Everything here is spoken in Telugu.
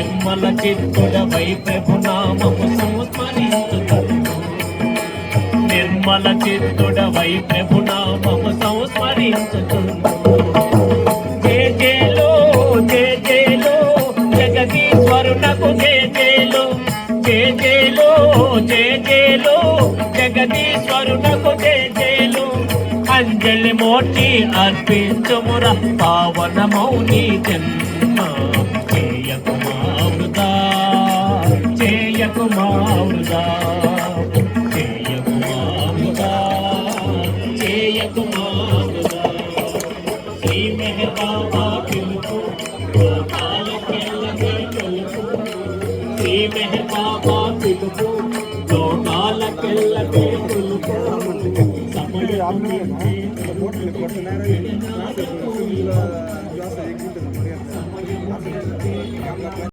నిర్మల చిత్తుడవై ప్రభునామము సంస్మరించుకుంటూ నిర్మల చిత్తుడవై ప్రభునామము సంస్మరించుకుంటూ జయ జయలో జయ జయలో జగదీశ్వరునకు జయ జయలో జయ జయలో జయ జయలో జగదీశ్వరునకు జయ జయలో అంజలి మోటి అర్పించుముర పావన మౌని జన్మ చేయకుమారుదా చేయకుమారుదా చేయకుమారుదా శ్రీ మెహర్ బాబా పిలుపు లోకాలకెల్లగే తెలుపు శ్రీ మెహర్ బాబా పిలుపు. లోకాలకెల్లగే తెలుపు సమయం